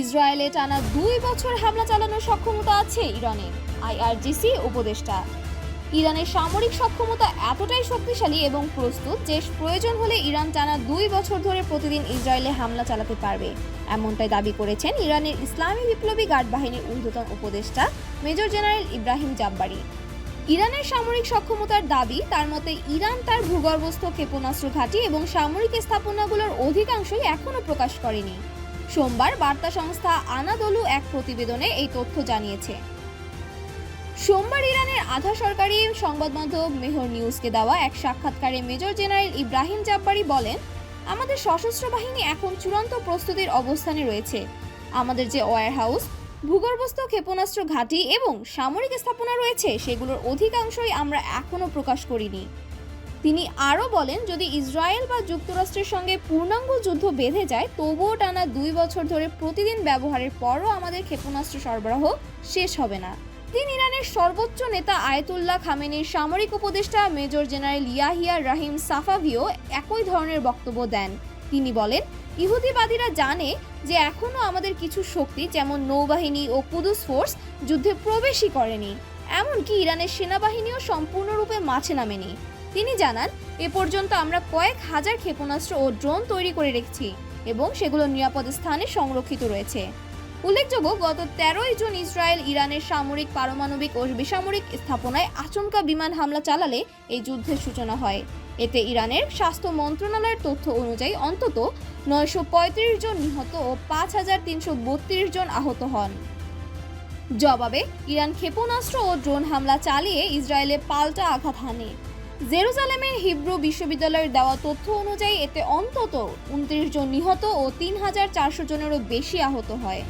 ইসরায়েলে টানা দুই বছর হামলা চালানোর সক্ষমতা আছে ইরানের আইআরজিসি উপদেষ্টা। ইরানের সামরিক সক্ষমতা এতটাই শক্তিশালী এবং প্রস্তুত যে প্রয়োজন হলে ইরান টানা দুই বছর ধরে প্রতিদিন ইসরায়েলে হামলা চালাতে পারবে। এমনটাই দাবি করেছেন ইরানের ইসলামী বিপ্লবী গার্ড বাহিনীর ঊর্ধ্বতন উপদেষ্টা মেজর জেনারেল ইব্রাহিম জাব্বারি। ইরানের সামরিক সক্ষমতার দাবি, তার মতে ইরান তার ভূগর্ভস্থ ক্ষেপণাস্ত্র ঘাঁটি এবং সামরিক স্থাপনাগুলোর অধিকাংশই এখনও প্রকাশ করেনি। সোমবার বার্তা সংস্থা আনাদলু এক প্রতিবেদনে এই তথ্য জানিয়েছে। সোমবার ইরানের আধা সরকারি সংবাদ মাধ্যম মেহর নিউজকে দেওয়া এক সাক্ষাৎকারে মেজর জেনারেল ইব্রাহিম জাব্বারি বলেন, আমাদের সশস্ত্র বাহিনী এখন চূড়ান্ত প্রস্তুতির অবস্থানে রয়েছে। আমাদের যে ওয়্যার হাউস, ভূগর্ভস্থ ক্ষেপণাস্ত্র ঘাঁটি এবং সামরিক স্থাপনা রয়েছে, সেগুলোর অধিকাংশই আমরা এখনও প্রকাশ করিনি। তিনি আরও বলেন, যদি ইসরায়েল বা যুক্তরাষ্ট্রের সঙ্গে পূর্ণাঙ্গ যুদ্ধ বেঁধে যায়, তবুও টানা দুই বছর ধরে প্রতিদিন ব্যবহারের পরও আমাদের ক্ষেপণাস্ত্র সরবরাহ শেষ হবে না। দিন ইরানের সর্বোচ্চ নেতা আয়াতুল্লাহ খামেনির সামরিক উপদেষ্টা মেজর জেনারেল ইয়াহিয়া রাহিম সাফাভিও একই ধরনের বক্তব্য দেন। তিনি বলেন, ইহুদিবাদীরা জানে যে এখনও আমাদের কিছু শক্তি, যেমন নৌবাহিনী ও কুদুস ফোর্স, যুদ্ধে প্রবেশই করেনি। এমনকি ইরানের সেনাবাহিনীও সম্পূর্ণরূপে মাঠে নামেনি। তিনি জানান, এ পর্যন্ত আমরা কয়েক হাজার ক্ষেপণাস্ত্র ও ড্রোন তৈরি করে রেখেছি এবং সেগুলো নিরাপদ স্থানে সংরক্ষিত রয়েছে। উল্লেখযোগ্য, গত তেরোই জুন ইসরায়েল ইরানের সামরিক, পারমাণবিক ও বেসামরিক স্থাপনায় আচমকা বিমান হামলা চালালে এই যুদ্ধের সূচনা হয়। এতে ইরানের স্বাস্থ্য মন্ত্রণালয়ের তথ্য অনুযায়ী অন্তত নয়শো পঁয়ত্রিশ জন নিহত ও পাঁচ হাজার তিনশো বত্রিশ জন আহত হন। জবাবে, ইরান ক্ষেপণাস্ত্র ও ড্রোন হামলা চালিয়ে ইসরায়েলে পাল্টা আঘাত হানে। জেরুজালেমের হিব্রু বিশ্ববিদ্যালয়ের দেওয়া তথ্য অনুযায়ী এতে অন্তত উনত্রিশ জন নিহত ও তিন হাজার চারশো জনেরও বেশি আহত হয়।